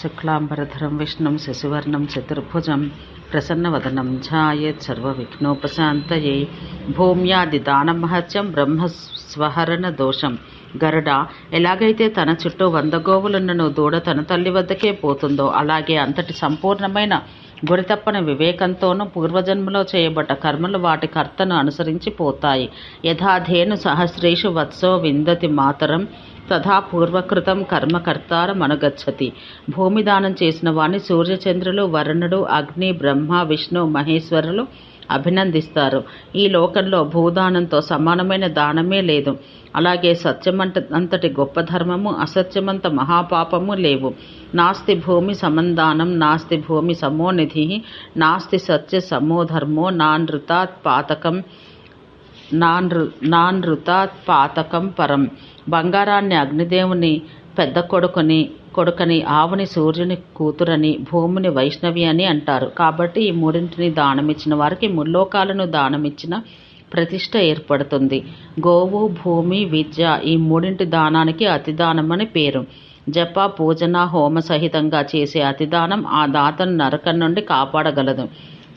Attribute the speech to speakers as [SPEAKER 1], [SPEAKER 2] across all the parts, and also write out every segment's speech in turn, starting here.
[SPEAKER 1] శుక్లాంబరధరం విష్ణుం శశివర్ణం చతుర్భుజం ప్రసన్నవదనం ఝాయేత్ సర్వవిఘ్నోపశాంతయే. భూమ్యాది దానమహత్యం బ్రహ్మస్వహరణ దోషం గరుడ ఎలాగైతే తన చుట్టూ వంద గోవులున్నను దూడ తన తల్లి వద్దకే పోతుందో అలాగే అంతటి సంపూర్ణమైన గురితప్పని వివేకంతోనూ పూర్వజన్మలో చేయబడ్డ కర్మలు వాటి కర్తను అనుసరించి పోతాయి. యథాధేను సహస్రేషు వత్సో విందతి మాతరం తథా పూర్వకృతం కర్మకర్తారం అనుగచ్చతి భూమి దానం చేసిన వాణ్ణి సూర్యచంద్రులు వరుణుడు అగ్ని బ్రహ్మ విష్ణు మహేశ్వరులు అభినందిస్తారు. ఈ లోకంలో భూదానంతో సమానమైన దానమే లేదు. అలాగే సత్యమంట అంతటి గొప్ప ధర్మము అసత్యమంత మహాపాపము లేవు. నాస్తి భూమి సమందానం నాస్తి భూమి సమోనిధి నాస్తి సత్య సమోధర్మో నానృతాత్ పాతకం నానృ నానృతాత్ పాతకం పరం. బంగారాన్ని అగ్నిదేవుని పెద్ద కొడుకుని కొడుకని ఆవుని సూర్యుని కూతురని భూమిని వైష్ణవి అని అంటారు. కాబట్టి ఈ మూడింటిని దానమిచ్చిన వారికి ముల్లోకాలను దానమిచ్చిన ప్రతిష్ట ఏర్పడుతుంది. గోవు భూమి విద్య ఈ మూడింటి దానానికి అతిదానం అని పేరు. జప పూజన హోమ సహితంగా చేసే అతిదానం ఆ దాతను నరకం నుండి కాపాడగలదు.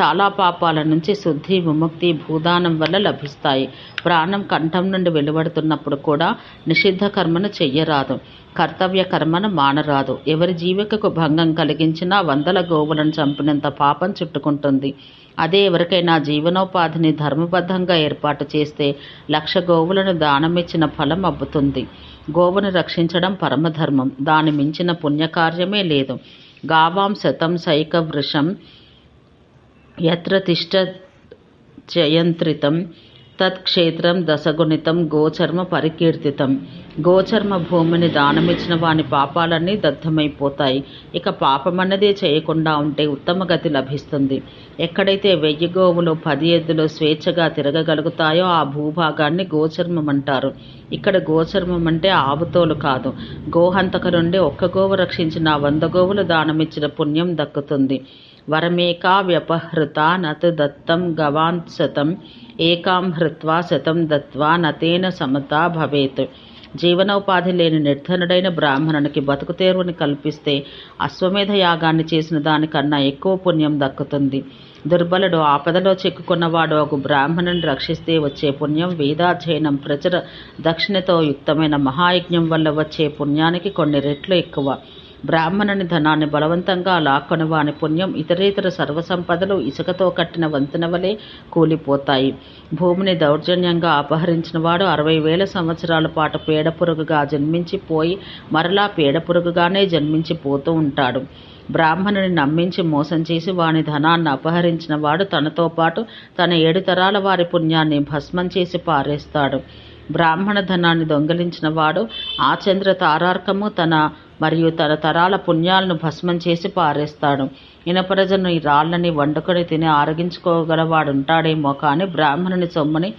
[SPEAKER 1] చాలా పాపాల నుంచి శుద్ధి విముక్తి భూదానం వల్ల లభిస్తాయి. ప్రాణం కంఠం నుండి వెలువడుతున్నప్పుడు కూడా నిషిద్ధ కర్మను చెయ్యరాదు. కర్తవ్య కర్మను మానరాదు. ఎవరి జీవికకు భంగం కలిగించినా వందల గోవులను చంపినంత పాపం చుట్టుకుంటుంది. అదే ఎవరికైనా జీవనోపాధిని ధర్మబద్ధంగా ఏర్పాటు చేస్తే లక్ష గోవులను దానమిచ్చిన ఫలం అబ్బుతుంది. గోవును రక్షించడం పరమధర్మం. దాని మించిన పుణ్యకార్యమే లేదు. గావాం శతం సైక వృషం యత్ర తిష్ట తత్క్షేత్రం దశగుణితం గోచర్మ పరికీర్తితం గోచర్మ భూమిని దానమిచ్చిన వాని పాపాలన్నీ దగ్ధమైపోతాయి. ఇక పాపమన్నదే చేయకుండా ఉంటే ఉత్తమ గతి లభిస్తుంది. ఎక్కడైతే వెయ్యి గోవులు పది ఎద్దులు స్వేచ్ఛగా తిరగగలుగుతాయో ఆ భూభాగాన్ని గోచర్మం అంటారు ఇక్కడ గోచర్మం అంటే ఆవుతోలు కాదు. గోహంతక నుండి ఒక్క గోవు రక్షించిన వంద గోవులు దానమిచ్చిన పుణ్యం దక్కుతుంది. వరమేకా వ్యపహృత నత్ దత్తం గవాన్ శతం ఏకాం హృత్వా శతం దత్వా నతేన సమతా భవేత్ జీవనోపాధి లేని నిర్ధనుడైన బ్రాహ్మణునికి బతుకు తేరువుని కల్పిస్తే అశ్వమేధ యాగాన్ని చేసిన దానికన్నా ఎక్కువ పుణ్యం దక్కుతుంది. దుర్బలుడు ఆపదలో చిక్కుకున్నవాడు ఒక బ్రాహ్మణుని రక్షిస్తే వచ్చే పుణ్యం వేదాధ్యయనం ప్రచుర దక్షిణతో యుక్తమైన మహాయజ్ఞం వల్ల వచ్చే పుణ్యానికి కొన్ని రెట్లు ఎక్కువ. బ్రాహ్మణుని ధనాన్ని బలవంతంగా లాక్కొని వాని పుణ్యం ఇతరేతర సర్వసంపదలు ఇసుకతో కట్టిన వంతెన వలె కూలిపోతాయి. భూమిని దౌర్జన్యంగా అపహరించిన వాడు అరవై వేల సంవత్సరాల పాటు పేడపురుగుగా జన్మించి పోయి మరలా పేడపురుగుగానే జన్మించి పోతూ ఉంటాడు. బ్రాహ్మణుని నమ్మించి మోసం చేసి వాని ధనాన్ని అపహరించిన వాడు తనతో పాటు తన ఏడు తరాల వారి పుణ్యాన్ని భస్మం చేసి పారేస్తాడు. బ్రాహ్మణ ధనాన్ని దొంగిలించిన వాడు ఆ చంద్ర తారార్కము తన మరియు తరతరాల పుణ్యాలను భస్మం చేసి పారేస్తాడు. ఇనపరజను ఈ రాళ్ళని వండుకొని తిని ఆరగించుకోగలవాడుంటాడేమో కానీ బ్రాహ్మణుని సొమ్ముని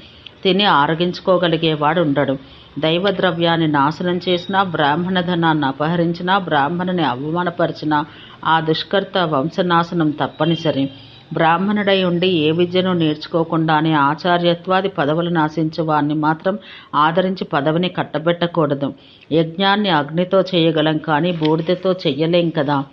[SPEAKER 1] తిని ఆరగించుకోగలిగేవాడు ఉండడు దైవ ద్రవ్యాన్ని నాశనం చేసినా బ్రాహ్మణ ధనాన్ని అపహరించినా బ్రాహ్మణుని అవమానపరిచినా ఆ దుష్కర్త వంశనాశనం తప్పనిసరి. బ్రాహ్మణుడై ఉండి ఏ విద్యను నేర్చుకోకుండానే ఆచార్యత్వాది పదవులను ఆశించు వారిని మాత్రం ఆదరించి పదవిని కట్టబెట్టకూడదు. యజ్ఞాన్ని అగ్నితో చేయగలం కానీ బూడిదతో చెయ్యలేం కదా.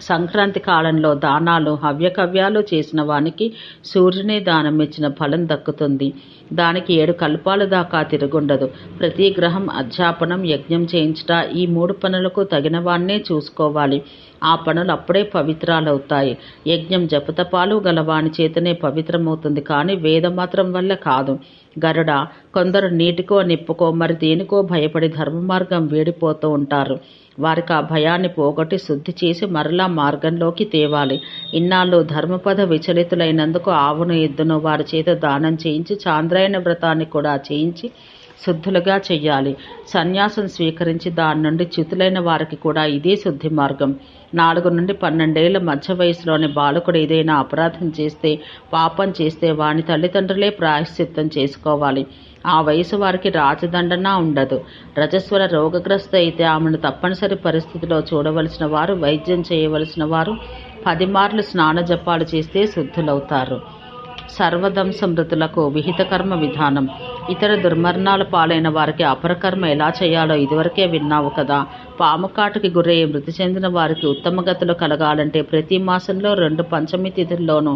[SPEAKER 1] సంక్రాంతి కాలంలో దానాలు హవ్యకవ్యాలు చేసిన వానికి సూర్యుని దానం ఇచ్చిన ఫలం దక్కుతుంది. దానికి ఏడు కల్పాల దాకా తిరుగుండదు. ప్రతి గ్రహం అధ్యాపనం యజ్ఞం చేయించుట ఈ మూడు పనులకు తగిన వాన్నే చూసుకోవాలి. ఆ పనులు అప్పుడే పవిత్రాలవుతాయి. యజ్ఞం జపతపాలు గలవాని చేతనే పవిత్రమవుతుంది కానీ వేదమాత్రం వల్ల కాదు. గరుడ కొందరు నీటికో నిప్పుకో మరి దేనికో భయపడి ధర్మ మార్గం వేడిపోతూ ఉంటారు. వారికి ఆ భయాన్ని పోగొట్టి శుద్ధి చేసి మరలా మార్గంలోకి తేవాలి. ఇన్నాళ్ళు ధర్మపద విచలితులైనందుకు ఆవును ఎద్దును వారి చేత దానం చేయించి చాంద్రాయణ వ్రతాన్ని కూడా చేయించి శుద్ధులుగా చెయ్యాలి. సన్యాసం స్వీకరించి దాని నుండి చ్యుతులైన వారికి కూడా ఇదే శుద్ధి మార్గం. నాలుగు నుండి పన్నెండేళ్ళ మధ్య వయసులోని బాలకుడు ఏదైనా అపరాధం చేస్తే పాపం చేస్తే వాని తల్లిదండ్రులే ప్రాయశ్చిత్తం చేసుకోవాలి. ఆ వయసు వారికి రాజదండన ఉండదు. రజస్వర రోగగ్రస్త అయితే ఆమెను తప్పనిసరి పరిస్థితిలో చూడవలసిన వారు వైద్యం చేయవలసిన వారు పదిమార్లు స్నాన జపాలు చేస్తే శుద్ధులవుతారు. సర్వదంశ మృతులకు విహిత కర్మ విధానం. ఇతర దుర్మరణాల పాలైన వారికి అపరకర్మ ఎలా చేయాలో ఇదివరకే విన్నావు కదా. పాముకాటుకి గురై మృతి చెందిన వారికి ఉత్తమ గతులు కలగాలంటే ప్రతి మాసంలో రెండు పంచమి తిథుల్లోనూ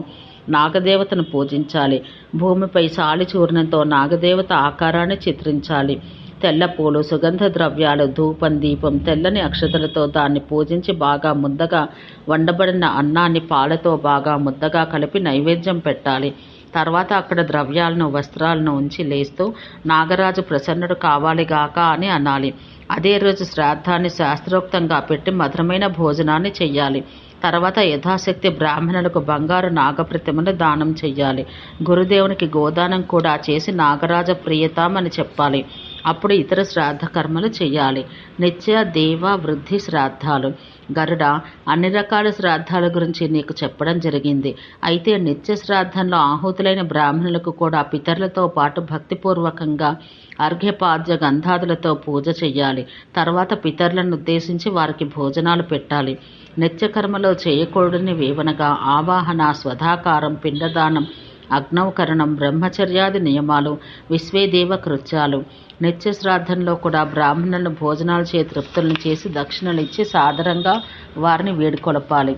[SPEAKER 1] నాగదేవతను పూజించాలి. భూమిపై సాలి చూర్ణంతో నాగదేవత ఆకారాన్ని చిత్రించాలి. తెల్ల పూలు సుగంధ ద్రవ్యాలు ధూపం దీపం తెల్లని అక్షతలతో దాన్ని పూజించి బాగా ముద్దగా వండబడిన అన్నాన్ని పాలతో బాగా ముద్దగా కలిపి నైవేద్యం పెట్టాలి. తర్వాత అక్కడ ద్రవ్యాలను వస్త్రాలను ఉంచి లేస్తూ నాగరాజు ప్రసన్నుడు కావాలిగాక అని అనాలి. అదే రోజు శ్రాద్ధాన్ని శాస్త్రోక్తంగా పెట్టి మధురమైన భోజనాన్ని చెయ్యాలి. తర్వాత యథాశక్తి బ్రాహ్మణులకు బంగారు నాగప్రతిమను దానం చెయ్యాలి. గురుదేవునికి గోదానం కూడా చేసి నాగరాజ ప్రియతామని చెప్పాలి. అప్పుడు ఇతర శ్రాద్ధ కర్మలు చేయాలి. నిత్య దేవ వృద్ధి శ్రాద్ధాలు. గరుడ అన్ని రకాల శ్రాద్ధాల గురించి నీకు చెప్పడం జరిగింది. అయితే నిత్య శ్రాద్ధంలో ఆహుతులైన బ్రాహ్మణులకు కూడా పితరులతో పాటు భక్తిపూర్వకంగా అర్ఘ్యపాద్య గంధాదులతో పూజ చేయాలి తర్వాత పితరులను ఉద్దేశించి వారికి భోజనాలు పెట్టాలి. నిత్యకర్మలో చేయకూడని వేవనగా ఆవాహన స్వధాకారం పిండదానం అగ్నవకరణం బ్రహ్మచర్యాది నియమాలు విశ్వేదేవ కృత్యాలు నిత్య శ్రాద్ధంలో కూడా బ్రాహ్మణులను భోజనాలు చే తృప్తులను చేసి దక్షిణలు ఇచ్చి సాదరంగా వారిని వేడుకొలపాలి.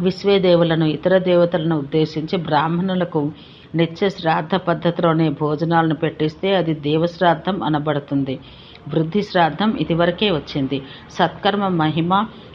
[SPEAKER 1] విశ్వేదేవులను ఇతర దేవతలను ఉద్దేశించి బ్రాహ్మణులకు నిత్య శ్రాద్ధ పద్ధతిలోనే భోజనాలను పెట్టిస్తే అది దేవశ్రాద్ధం అనబడుతుంది. వృద్ధి శ్రాద్ధం ఇదివరకే వచ్చింది. సత్కర్మ మహిమ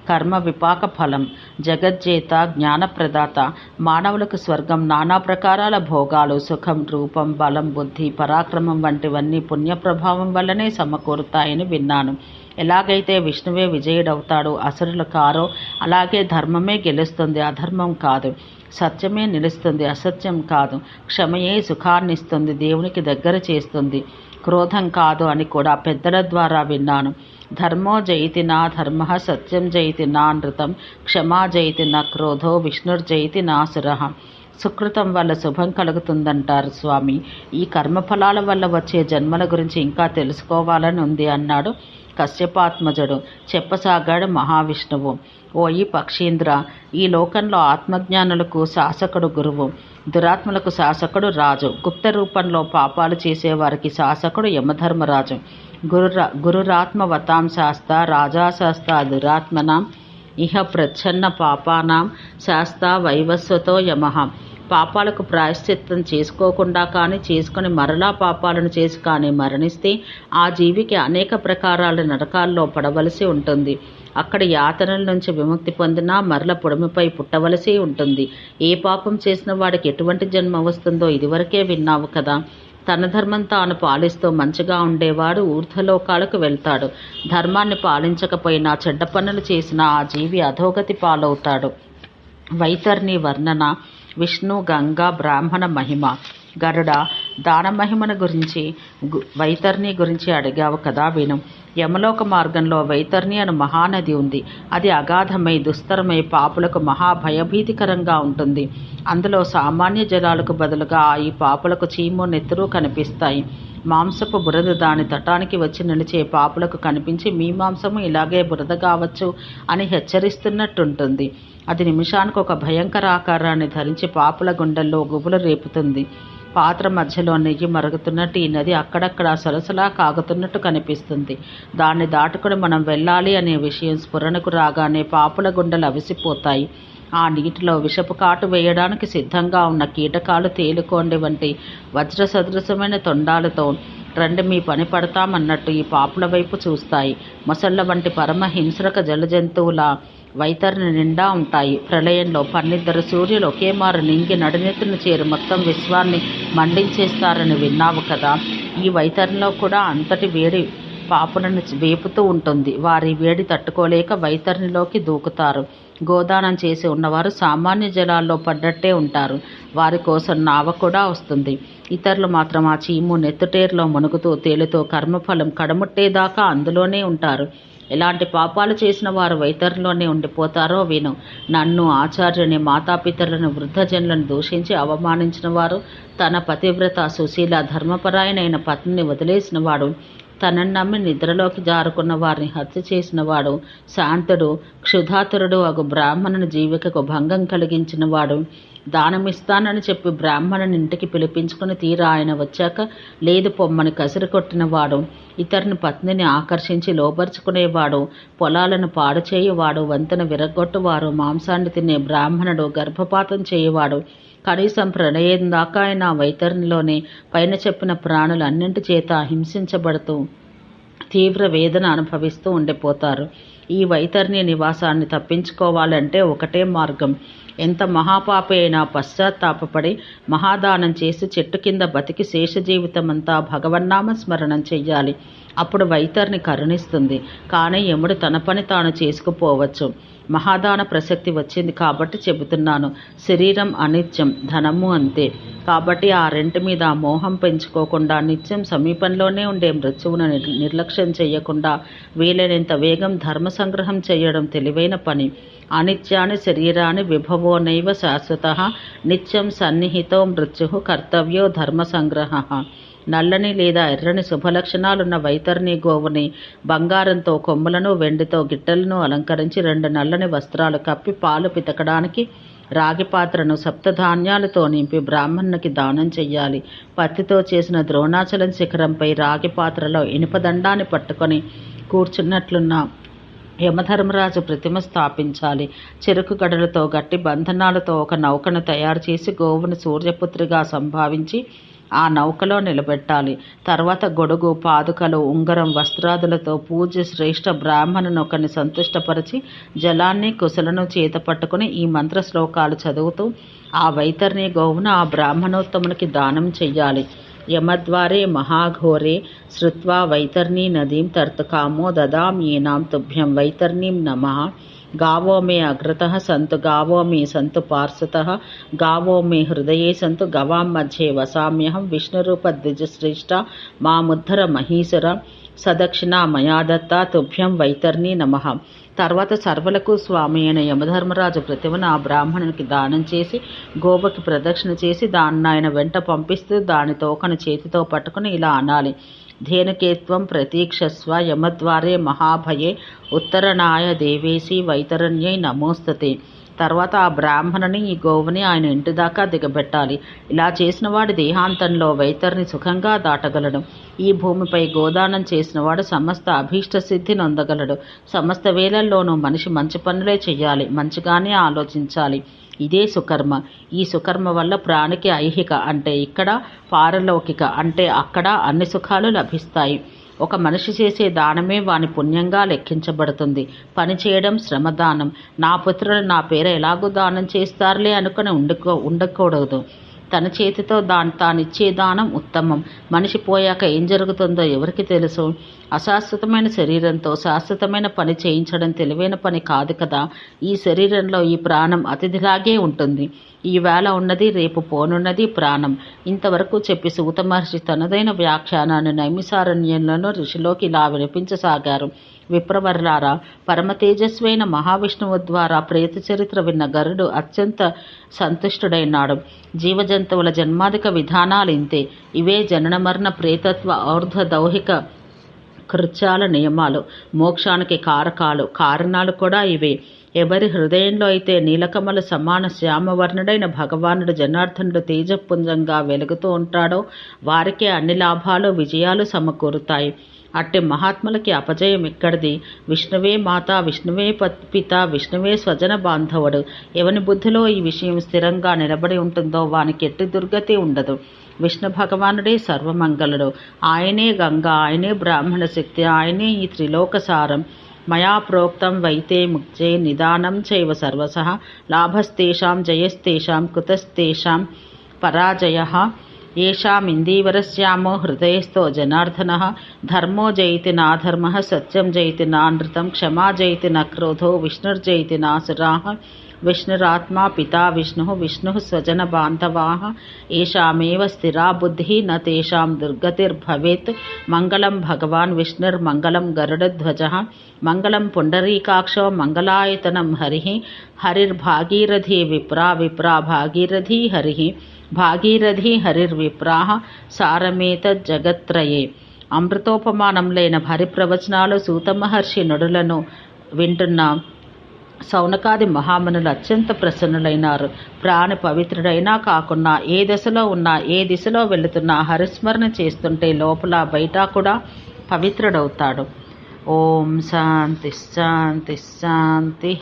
[SPEAKER 1] కర్మ విపాక ఫలం జగజ్జేత జ్ఞానప్రదాత మానవులకు స్వర్గం నానా ప్రకారాల భోగాలు సుఖం రూపం బలం బుద్ధి పరాక్రమం వంటివన్నీ పుణ్య ప్రభావం వల్లనే సమకూరుతాయని విన్నాను. ఎలాగైతే విష్ణువే విజయుడవుతాడో అసురులు కారో అలాగే ధర్మమే గెలుస్తుంది అధర్మం కాదు. సత్యమే నిలుస్తుంది అసత్యం కాదు. క్షమయే సుఖాన్నిస్తుంది దేవునికి దగ్గర చేస్తుంది. క్రోధం కాదు అని కూడా పెద్దల ద్వారా విన్నాను. ధర్మో జయతి నా ధర్మ సత్యం జయతి నా నృతం క్షమా జయతి నా క్రోధో విష్ణుర్జయతి నా సురహ సుకృతం వల్ల శుభం కలుగుతుందంటారు స్వామి. ఈ కర్మఫలాల వల్ల వచ్చే జన్మల గురించి ఇంకా తెలుసుకోవాలని ఉంది అన్నాడు కశ్యపాత్మజుడు. చెప్పసాగాడు మహావిష్ణువు. ఓ ఈ పక్షీంద్ర ఈ లోకంలో ఆత్మజ్ఞానులకు శాసకుడు గురువు. దురాత్మలకు శాసకుడు రాజు. గుప్త రూపంలో పాపాలు చేసేవారికి శాసకుడు యమధర్మరాజు. గురురా గురురాత్మవతాం శాస్త రాజాశాస్త దురాత్మనాం ఇహ ప్రచ్ఛన్న పాపానాం శాస్త వైవస్వతో యమః పాపాలకు ప్రాయశ్చిత్తం చేసుకోకుండా కానీ చేసుకుని మరలా పాపాలను చేసి కానీ మరణిస్తే ఆ జీవికి అనేక ప్రకారాల నరకాల్లో పడవలసి ఉంటుంది. అక్కడ యాతనల నుంచి విముక్తి పొందినా మరల పొడమిపై పుట్టవలసి ఉంటుంది. ఏ పాపం చేసిన వాడికి ఎటువంటి జన్మ వస్తుందో ఇదివరకే విన్నావు కదా. తన ధర్మం తాను పాలిస్తూ మంచిగా ఉండేవాడు ఊర్ధ్వలోకాలకు వెళ్తాడు. ధర్మాన్ని పాలించకపోయినా చెడ్డ పనులు చేసిన ఆ జీవి అధోగతి పాలవుతాడు. వైతర్ని వర్ణన విష్ణు గంగా బ్రాహ్మణ మహిమ గరుడ దాన మహిమను గురించి వైతర్ని గురించి అడిగావు కదా విను యమలోక మార్గంలో వైతర్ని అను మహానది ఉంది. అది అగాధమై దుస్తరమై పాపులకు మహా భయభీతికరంగా ఉంటుంది. అందులో సామాన్య జలాలకు బదులుగా ఈ పాపులకు చీము నెత్తురు కనిపిస్తాయి. మాంసపు బురద దాని తటానికి వచ్చి నిలిచే పాపులకు కనిపించి మీ మాంసము ఇలాగే బురద కావచ్చు అని హెచ్చరిస్తున్నట్టుంటుంది. అది నిమిషానికి ఒక భయంకర ఆకారాన్ని ధరించి పాపుల గుండెల్లో గుబులు రేపుతుంది. పాత్ర మధ్యలో నెయ్యి మరుగుతున్నట్టు ఈ నది అక్కడక్కడ సొలసలా కాగుతున్నట్టు కనిపిస్తుంది. దాన్ని దాటుకుని మనం వెళ్ళాలి అనే విషయం స్ఫురణకు రాగానే పాపుల గుండెలు అవిసిపోతాయి. ఆ నీటిలో విషపు కాటు వేయడానికి సిద్ధంగా ఉన్న కీటకాలు తేలుకోండి వంటి వజ్ర సదృశమైన తొండాలతో రండి మీ పని పడతామన్నట్టు ఈ పాపుల వైపు చూస్తాయి. మొసళ్ళ వంటి పరమ జల జంతువుల వైతరిని నిండా ఉంటాయి. ప్రళయంలో పన్నిద్దరు సూర్యులు ఒకే మారు నింగి నడినెత్తున చేరి. మొత్తం విశ్వాన్ని మండించేస్తారని విన్నావు కదా. ఈ వైతరిలో కూడా అంతటి వేడి పాపులను వేపుతూ ఉంటుంది. వారి వేడి తట్టుకోలేక వైతరినిలోకి దూకుతారు. గోదానం చేసి ఉన్నవారు సామాన్య జలాల్లో పడ్డట్టే ఉంటారు. వారి కోసం నావ కూడా వస్తుంది. ఇతరులు మాత్రం ఆ చీము నెత్తుటేరులో మునుగుతూ తేలుతూ కర్మఫలం కడముట్టేదాకా అందులోనే ఉంటారు. ఎలాంటి పాపాలు చేసిన వారు వైతరులోనే ఉండిపోతారో విను. నన్ను ఆచార్యుని మాతాపితరులను వృద్ధజనులను దూషించి అవమానించిన వారు తన పతివ్రత సుశీల ధర్మపరాయణైన పత్నిని వదిలేసిన వాడు తనను నమ్మి నిద్రలోకి జారుకున్న వారిని హత్య చేసినవాడు శాంతుడు క్షుధాతురుడు అగు బ్రాహ్మణుని జీవికకు భంగం కలిగించిన వాడు దానమిస్తానని చెప్పి బ్రాహ్మణుని ఇంటికి పిలిపించుకుని తీరా ఆయన వచ్చాక లేదు పొమ్మని కసిరి కొట్టినవాడు. ఇతరుని పత్నిని ఆకర్షించి లోపరుచుకునేవాడు పొలాలను పాడు చేయువాడు. వంతెన విరగొట్టువారు మాంసాన్ని తినే బ్రాహ్మణుడు గర్భపాతం చేయువాడు. కనీసం ప్రణయం దాకా ఆయన వైతరినిలోనే పైన చెప్పిన ప్రాణులు అన్నింటి చేత హింసించబడుతూ తీవ్ర వేదన అనుభవిస్తూ ఉండిపోతారు. ఈ వైతరిని నివాసాన్ని తప్పించుకోవాలంటే ఒకటే మార్గం. ఎంత మహాపాపి అయినా పశ్చాత్తాపపడి మహాదానం చేసి చెట్టు కింద బతికి శేష జీవితమంతా భగవన్నామ స్మరణం చెయ్యాలి. అప్పుడు వైతరిని కరుణిస్తుంది. కానీ యముడు తన పని తాను చేసుకుపోవచ్చు. మహాదాన ప్రసక్తి వచ్చింది కాబట్టి చెబుతున్నాను. శరీరం అనిత్యం ధనము అంతే. కాబట్టి ఆ రెంటి మీద మోహం పెంచుకోకుండా నిత్యం సమీపంలోనే ఉండే మృత్యువును నిర్లక్ష్యం చేయకుండా వీలైనంత వేగం ధర్మ సంగ్రహం చేయడం తెలివైన పని. అనిత్యాన్ని శరీరాన్ని విభవోనైవ శాశ్వత నిత్యం సన్నిహితో మృత్యు కర్తవ్యో ధర్మ సంగ్రహ. నల్లని లేదా ఎర్రని శుభలక్షణాలున్న వైతరిణి గోవుని బంగారంతో కొమ్ములను వెండితో గిట్టలను అలంకరించి రెండు నల్లని వస్త్రాలు కప్పి పాలు పితకడానికి రాగి పాత్రను సప్తధాన్యాలతో నింపి బ్రాహ్మణునికి దానం చెయ్యాలి. పత్తితో చేసిన ద్రోణాచలం శిఖరంపై రాగి పాత్రలో ఇనుపదండాన్ని పట్టుకొని కూర్చున్నట్లున్న యమధర్మరాజు ప్రతిమ స్థాపించాలి. చెరుకు గడలతో గట్టి బంధనాలతో ఒక నౌకను తయారు చేసి గోవును సూర్యపుత్రిగా సంభావించి ఆ నౌకలో నిలబెట్టాలి. తర్వాత గొడుగు పాదుకలు ఉంగరం వస్త్రాదులతో పూజ శ్రేష్ఠ బ్రాహ్మణుని ఒకరిని సంతుష్టపరిచి జలాన్ని కుశలను చేత పట్టుకుని ఈ మంత్ర శ్లోకాలు చదువుతూ ఆ వైతరిని గోవును ఆ బ్రాహ్మణోత్తమునికి దానం చెయ్యాలి. యమద్వారే మహాఘోరే శ్రుత్వా వైతర్ణీ నదీం తర్తకామో ఏనాం తుభ్యం వైతర్ణీం నమః. గావో మే అగ్రతः సంతు గావో మే సంతు పార్శ్వత గావో మే హృదయే సంతు గవాం మధ్యే వసామ్యహం విష్ణురూప ద్విజశ్రేష్ఠ మాముద్ధర మహీసుర సదక్షిణ మయా దత్త తుభ్యం వైతర్ని నమ. తర్వాత సర్వలకు స్వామి అయిన యమధర్మరాజు ప్రతిమను ఆ బ్రాహ్మణునికి దానం చేసి గోపకి ప్రదక్షిణ చేసి దాన్ని ఆయన వెంట పంపిస్తూ దాని తోకను చేతితో పట్టుకుని ఇలా అనాలి. ధేనుకేత్వం ప్రతీక్షస్వ యమద్వారే మహాభయే ఉత్తరనాయ దేవేసి వైతరణ్యై నమోస్తతే తర్వాత ఆ బ్రాహ్మణుని ఈ గోవుని ఆయన ఇంటి దాకా దిగబెట్టాలి. ఇలా చేసిన వాడి దేహాంతంలో వైతరిని సుఖంగా దాటగలడు. ఈ భూమిపై గోదానం చేసినవాడు సమస్త అభీష్ట సిద్ధి నొందగలడు. సమస్త వేళల్లోనూ మనిషి మంచి పనులే చెయ్యాలి. మంచిగానే ఆలోచించాలి. ఇదే సుకర్మ. ఈ సుకర్మ వల్ల ప్రాణికి ఐహిక అంటే ఇక్కడ పారలౌకిక అంటే అక్కడ అన్ని సుఖాలు లభిస్తాయి. ఒక మనిషి చేసే దానమే వాని పుణ్యంగా లెక్కించబడుతుంది. పని చేయడం శ్రమదానం. నా పుత్రులు నా పేరు ఎలాగో దానం చేస్తారులే అనుకుని ఉండకో ఉండకూడదు. తన చేతితో దాని తానిచ్చే దానం ఉత్తమం. మనిషి పోయాక ఏం జరుగుతుందో ఎవరికి తెలుసు? అశాశ్వతమైన శరీరంతో శాశ్వతమైన పని చేయించడం తెలివైన పని కాదు కదా. ఈ శరీరంలో ఈ ప్రాణం అతిథిలాగే ఉంటుంది. ఈవేళ ఉన్నది రేపు పోనున్నది ప్రాణం. ఇంతవరకు చెప్పి సూత మహర్షి తనదైన వ్యాఖ్యానాన్ని నైమిసారణ్యంలోనూ ఋషిలోకి ఇలా వినిపించసాగారు. విప్రవర్లారా పరమ తేజస్వైన మహావిష్ణువు ద్వారా ప్రేత చరిత్ర విన్న గరుడు అత్యంత సంతుష్టుడైనాడు. జీవజంతువుల జన్మాధిక విధానాలు ఇంతే. ఇవే జనన మరణ ప్రేతత్వ ఔర్ధ్వ దౌహిక కృత్యాల నియమాలు. మోక్షానికి కారకాలు. కారణాలు కూడా ఇవే. ఎవరి హృదయంలో అయితే నీలకమల సమాన శ్యామవర్ణుడైన భగవానుడు జనార్దనుడు తేజపుంజంగా వెలుగుతూ ఉంటాడో వారికే అన్ని లాభాలు విజయాలు సమకూరుతాయి. అట్టి మహాత్ములకి అపజయం ఎక్కడిది విష్ణువే మాత విష్ణువే పిత విష్ణువే స్వజన బాంధవుడు. ఎవని బుద్ధిలో ఈ విషయం స్థిరంగా నిలబడి ఉంటుందో వానికి ఎట్టి దుర్గతి ఉండదు. విష్ణు భగవానుడే సర్వమంగళుడు. ఆయనే గంగా ఆయనే బ్రాహ్మణ శక్తి ఆయనే ఈ త్రిలోకసారం. మయా ప్రోక్తం వైతే ముక్తే నిదానం చైవ సర్వస. లాభస్తేషాం జయస్తేషాం కుతస్తేషాం పరాజయ. ఏషామిందీవరశ్యామో హృదయస్థో జనార్దన. ధర్మో జయితి నాధర్మ సత్యం జయితి నానృతం క్షమా జయితి న క్రోధో విష్ణుర్జయితి నాసురా విష్ణురాత్మా పితా విష్ణు విష్ణు స్వజన బాంధవా ఏషామేవ స్థిరా బుద్ధి నేషాం దుర్గతిర్భవేత్. మంగళం భగవాన్ విష్ణుర్మంగళం గరుడధ్వజ మంగళం పుండరీకాక్షో మంగళాయతనం హరి. హరిర్భాగీరథి విప్రా విప్రా భాగీరథీ హరి. భాగీరథి హరిర్విప్రా సారమేతజ్జగత్రయే అమృతోపమానం లేని హరిప్రవచనాలు సూత మహర్షి నుడులను వింటున్నాం. సౌనకాది మహామునులు అత్యంత ప్రసన్నులైనారు. ప్రాణ పవిత్రుడైనా కాకుండా ఏ దశలో ఉన్నా ఏ దిశలో వెళుతున్నా హరిస్మరణ చేస్తుంటే లోపల బయట కూడా పవిత్రుడవుతాడు. ఓం శాంతి శాంతి శాంతి.